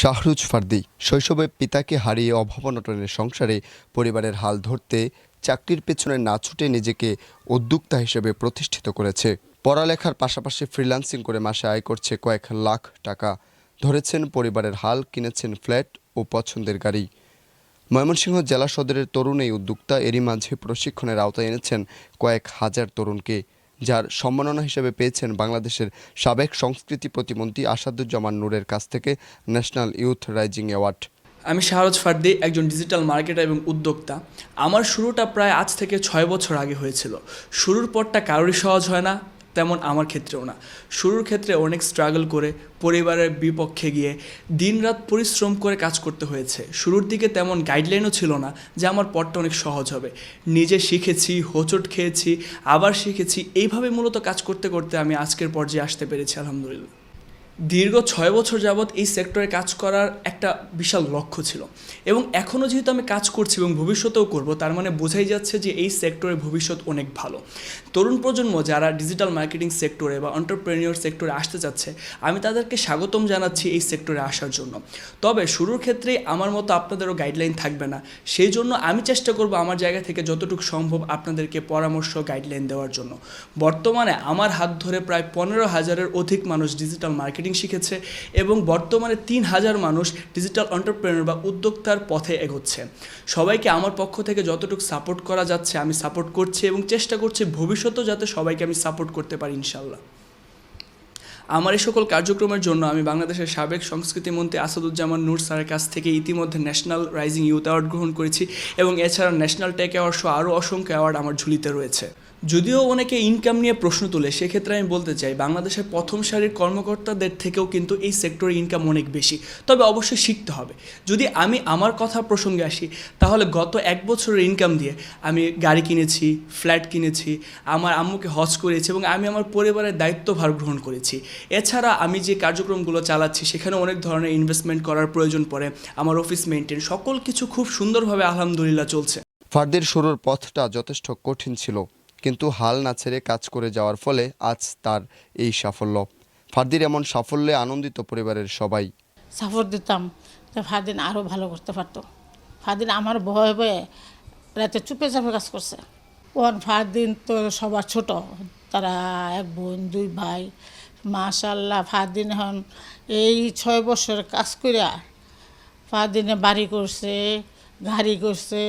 শাহরুজ ফার্দি শৈশবে পিতাকে হারিয়ে অভাবনটনের সংসারে পরিবারের হাল ধরতে চাকরির পেছনে না ছুটে নিজেকে উদ্যোক্তা হিসেবে প্রতিষ্ঠিত করেছে। পড়ালেখার পাশাপাশি ফ্রিল্যান্সিং করে মাসে আয় করছে কয়েক লাখ টাকা। ধরেছেন পরিবারের হাল, কিনেছেন ফ্ল্যাট ও পছন্দের গাড়ি। ময়মনসিংহ জেলা সদরের তরুণ এই উদ্যোক্তা, এরই মাঝে প্রশিক্ষণের আওতায় এনেছেন কয়েক হাজার তরুণকে। যার সম্মাননা হিসেবে পেয়েছেন বাংলাদেশের সাবেক সংস্কৃতি প্রতিমন্ত্রী আসাদুজ্জামান নূরের কাছ থেকে ন্যাশনাল ইউথ রাইজিং অ্যাওয়ার্ড। আমি শাহরজ ফার্দি, একজন ডিজিটাল মার্কেটার এবং উদ্যোক্তা। আমার শুরুটা প্রায় আজ থেকে ছয় বছর আগে হয়েছিল। শুরুর পরটা কারোরই সহজ হয় না তেমন আমার ক্ষেত্রেও না। শুরুর ক্ষেত্রে অনেক স্ট্রাগল করে, পরিবারের বিপক্ষে গিয়ে দিনরাত পরিশ্রম করে কাজ করতে হয়েছে। শুরুর দিকে তেমন গাইডলাইনও ছিল না যে আমার পথটা অনেক সহজ হবে। নিজে শিখেছি, হোঁচট খেয়েছি, আবার শিখেছি। এইভাবে মূলত কাজ করতে করতে আমি আজকের পর্যায়ে আসতে পেরেছি, আলহামদুলিল্লাহ। দীর্ঘ ছয় বছর যাবৎ এই সেক্টরে কাজ করার একটা বিশাল লক্ষ্য ছিল। এবং এখনও যেহেতু আমি কাজ করছি এবং ভবিষ্যতেও করব, তার মানে বোঝাই যাচ্ছে যে এই সেক্টরের ভবিষ্যৎ অনেক ভালো। তরুণ প্রজন্ম যারা ডিজিটাল মার্কেটিং সেক্টরে বা এন্টারপ্রেনিয়র সেক্টরে আসতে চাচ্ছে, আমি তাদেরকে স্বাগতম জানাচ্ছি এই সেক্টরে আসার জন্য। তবে শুরুর ক্ষেত্রে আমার মতো আপনাদেরও গাইডলাইন থাকবে না। সেই জন্য আমি চেষ্টা করব আমার জায়গা থেকে যতটুকু সম্ভব আপনাদেরকে পরামর্শ গাইডলাইন দেওয়ার জন্য। বর্তমানে আমার হাত ধরে প্রায় পনেরো হাজারের অধিক মানুষ ডিজিটাল মার্কেটিং শিখেছে এবং বর্তমানে তিন হাজার মানুষ ডিজিটাল এন্টারপ্রেনার বা উদ্যোক্তার পথে এগোচ্ছে। সবাইকে আমার পক্ষ থেকে যতটুকু সাপোর্ট করা যাচ্ছে আমি সাপোর্ট করছি এবং চেষ্টা করছি ভবিষ্যতেও যাতে সবাইকে আমি সাপোর্ট করতে পারি ইনশাল্লাহ। আমার এই সকল কার্যক্রমের জন্য আমি বাংলাদেশের সাবেক সংস্কৃতি মন্ত্রী আসাদুজ্জামান নূর স্যারের কাছ থেকে ইতিমধ্যে ন্যাশনাল রাইজিং ইউথ অ্যাওয়ার্ড গ্রহণ করেছি এবং এছাড়া ন্যাশনাল টেক অ্যাওয়ার্ড সহ আরও অসংখ্য অ্যাওয়ার্ড আমার ঝুলিতে রয়েছে। যদিও অনেকে ইনকাম নিয়ে প্রশ্ন তোলে, সেক্ষেত্রে আমি বলতে চাই বাংলাদেশের প্রথম সারির কর্মকর্তাদের থেকেও কিন্তু এই সেক্টরে ইনকাম অনেক বেশি। তবে অবশ্যই শিখতে হবে। যদি আমি আমার কথা প্রসঙ্গে আসি, তাহলে গত এক বছরের ইনকাম দিয়ে আমি গাড়ি কিনেছি ফ্ল্যাট কিনেছি, আমার আম্মুকে হজ করেছি এবং আমি আমার পরিবারের দায়িত্বভার গ্রহণ করেছি। এছাড়া আমি যে কার্যক্রমগুলো চালাচ্ছি সেখানে অনেক ধরনের ইনভেস্টমেন্ট করার প্রয়োজন পড়ে, আমার অফিস মেনটেন সকল কিছু খুব সুন্দরভাবে আলহামদুলিল্লাহ চলছে। ফার্দির শুরুর পথটা যথেষ্ট কঠিন ছিল। কিন্তু হাল না ছেড়ে কাজ করে যাওয়ার ফলে আজ তার এই সাফল্য। ফার্দির এমন সাফল্যে আনন্দিত পরিবারের সবাই। সাপোর্ট দিতাম। তো ফাদিন আরও ভালো করতে পারতো। ফাদিন আমার ভয়ে ভয়ে রাতে চুপে চাপে কাজ করছে। ওর ফাদিন তো সবার ছোট। তারা এক বোন, দুই ভাই। মাশাল্লাহ ফাদিন এখন এই ছয় বছর কাজ করিয়া ফাদিনে বাড়ি করছে, গাড়ি করছে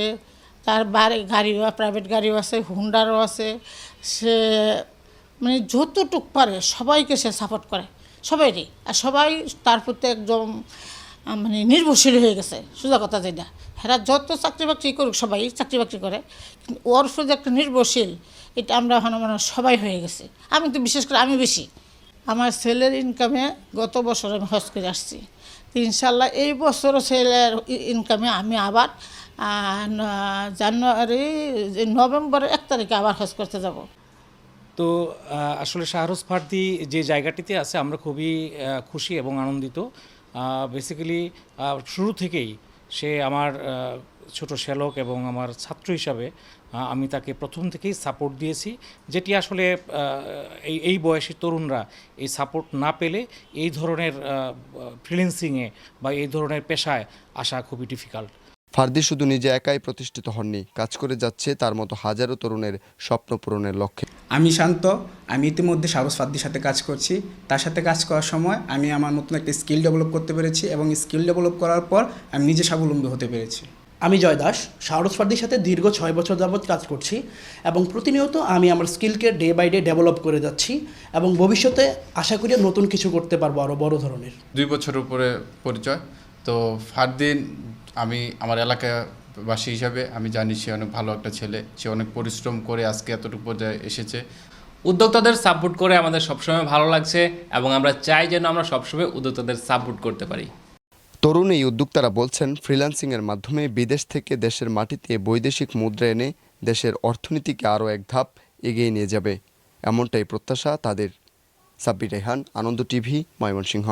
তার বাড়ি গাড়িও প্রাইভেট গাড়িও আছে হুন্ডারও আছে। সে মানে যতটুক পারে সবাইকে সে সাপোর্ট করে, সবাইরই। আর সবাই তার প্রতি একদম মানে নির্ভরশীল হয়ে গেছে। সোজা কথা যেটা। হেরা যত চাকরি বাকরি করুক, সবাই চাকরি বাকরি করে। কিন্তু ওর শুধু একটা নির্ভরশীল, এটা আমরা এখন মানে সবাই হয়ে গেছে। আমি তো বিশেষ করে আমি বেশি। আমার ছেলের ইনকামে গত বছর আমি হজ করে আসছি। ইনশাল্লাহ এই বছরও ছেলের ইনকামে আমি আবার জানুয়ারি নভেম্বরের এক তারিখে আবার হজ করতে যাব। তো আসলে শাহরুজ ফার্দি যে জায়গাটিতে আছে, আমরা খুবই খুশি এবং আনন্দিত। বেসিক্যালি শুরু থেকেই সে আমার ছোট শ্যালক এবং আমার ছাত্র হিসাবে আমি তাকে প্রথম থেকেই সাপোর্ট দিয়েছি। যেটি আসলে এই এই বয়সী তরুণরা এই সাপোর্ট না পেলে এই ধরনের ফ্রিলেন্সিংয়ে বা এই ধরনের পেশায় আসা খুবই ডিফিকাল্ট ফার্দি শুধু নিজে একাই প্রতিষ্ঠিত হননি কাজ করে যাচ্ছে তার মতো হাজারো তরুণের স্বপ্ন পূরণের লক্ষ্যে। আমি শান্ত আমি ইতিমধ্যে সারস ফাদ্দির সাথে কাজ করছি। তার সাথে কাজ করার সময় আমি আমার নতুন একটা স্কিল ডেভেলপ করতে পেরেছি এবং স্কিল ডেভেলপ করার পর আমি নিজে স্বাবলম্বী হতে পেরেছি। আমি জয় দাস শাহরুজ ফার্দির সাথে দীর্ঘ ছয় বছর যাবৎ কাজ করছি এবং প্রতিনিয়ত আমি আমার স্কিলকে ডে বাই ডে ডেভেলপ করে যাচ্ছি এবং ভবিষ্যতে আশা করি নতুন কিছু করতে পারব আরও বড় ধরনের। দুই বছর উপরে পরিচয়। তো ফারদিন আমি আমার এলাকাবাসী হিসাবে আমি জানি সে অনেক ভালো একটা ছেলে। সে অনেক পরিশ্রম করে আজকে এতটুকু পর্যায়ে এসেছে। উদ্যোক্তাদের সাপোর্ট করে আমাদের সবসময় ভালো লাগছে এবং আমরা চাই যেন আমরা সবসময় উদ্যোক্তাদের সাপোর্ট করতে পারি। তরুণ এই উদ্যোক্তারা বলছেন ফ্রিল্যান্সিংয়ের মাধ্যমে বিদেশ থেকে দেশের মাটিতে বৈদেশিক মুদ্রা এনে দেশের অর্থনীতিকে আরও এক ধাপ এগিয়ে নিয়ে যাবে। এমনটাই প্রত্যাশা তাদের। সাব্বির রেহান আনন্দ টিভি ময়মনসিংহ।